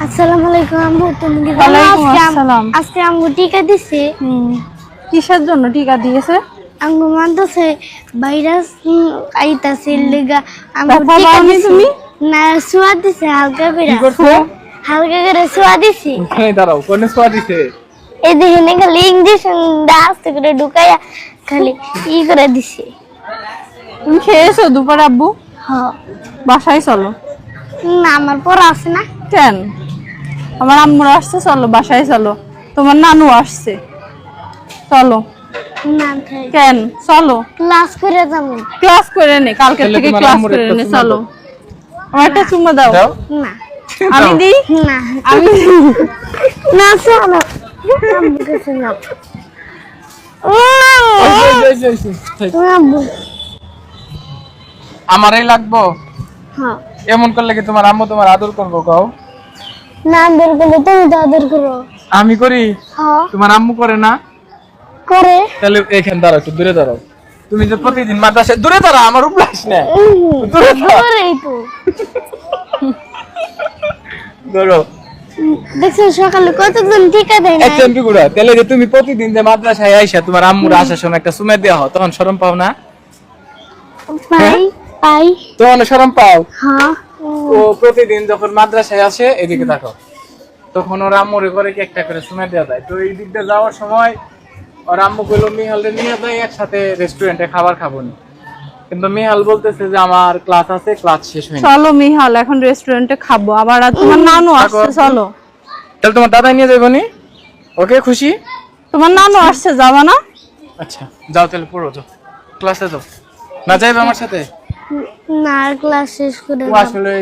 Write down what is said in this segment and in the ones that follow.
আসসালামু আলাইকুম আম্মু। তুমি কি আজকে আম- আসসালাম। আজকে আম্মু টিকা দিছে। কিসের জন্য টিকা দিয়েছে? আম্মু মানতেছে ভাইরাস আইতাছে লেগা। আম্মু টিকা দিছে। তুমি? না সোয়া দিছে হালকা করে। হালকা করে সোয়া দিছে। দাঁড়াও কোনে সোয়া দিছে? এই খালি ইঞ্জেকশন আস্তে করে ঢুকাইয়া খালি ই করে দিছে। তুমি খেয়েছো দুপুর আব্বু? হ। বাসায় চলো। না আমার পড়া আছে না। কেন? আমার আম্মুরা আসছে চলো বাসায় চলো। তোমার নানু আসছে। চলো। না কেন? চলো। ক্লাস করে যাব। ক্লাস করে নে কালকে থেকে ক্লাস করে নে চলো। আমার একটা চুমা দাও। না। আমি দিই? না। আমি না। আম্মু। আমারই লাগবো? হ্যাঁ। এমন করলে কি তোমার আম্মু তোমার আদর করব কও? না আদর করলে তুমি তো আদর করো। আমি করি? হ্যাঁ। তোমার আম্মু করে না? করে। তাহলে এখানে দাঁড়াও একটু দূরে দাঁড়াও। তুমি যে প্রতিদিন মাদ্রাসায় দূরে দাঁড়াও আমার উপরে আসিস না দূরে দাঁড়াও। ধরো। দেখছ সকালে কতজন টিকা দেয় না তাহলে যে তুমি প্রতিদিন যে মাদ্রাসায় আইসা তোমার আম্মুর আসার সময় একটা সুমে দেওয়া হয় তখন শরম পাও না? পাই পাই। তখন শরম পাও? হ্যাঁ। ও প্রতিদিন যখন মাদ্রাসায় আসে এদিকে দেখো তখন ওর আম্মুরে করে কি একটা করে সুমে দেওয়া যায়। তো এই দিকটা যাওয়ার সময় ওর আম্মু কইলো মিহালরে নিয়ে যাই একসাথে রেস্টুরেন্টে খাবার খাব নি। কিন্তু মিহাল বলতেছে যে আমার ক্লাস আছে ক্লাস শেষ হয়নি। চলো মিহাল এখন রেস্টুরেন্টে খাব। আবার তোমার নানু আসছে চলো। তাহলে তোমার দাদা নিয়ে যাব নি? ওকে খুশি? তোমার নানু আসছে যাবা না? আচ্ছা যাও তাহলে পড়ো যাও। ক্লাসে যাও। না যাইবে আমার সাথে? না ক্লাস শেষ করে ও আসলে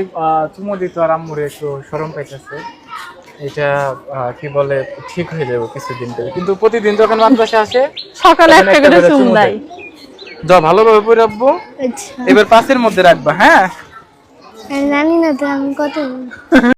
চুমো আর আম্মুর একটু শরম পাইতেছে। এটা আহ, কি বলে ঠিক হয়ে যাবে কিছুদিন পরে। কিন্তু প্রতিদিন যখন মাদ্রাসা আসে সকালে একটা করে চুম দেয়। যা ভালোভাবে পড়ে রাখব। আচ্ছা। এবার পাশের মধ্যে রাখবা হ্যাঁ? জানি না তো আমি কত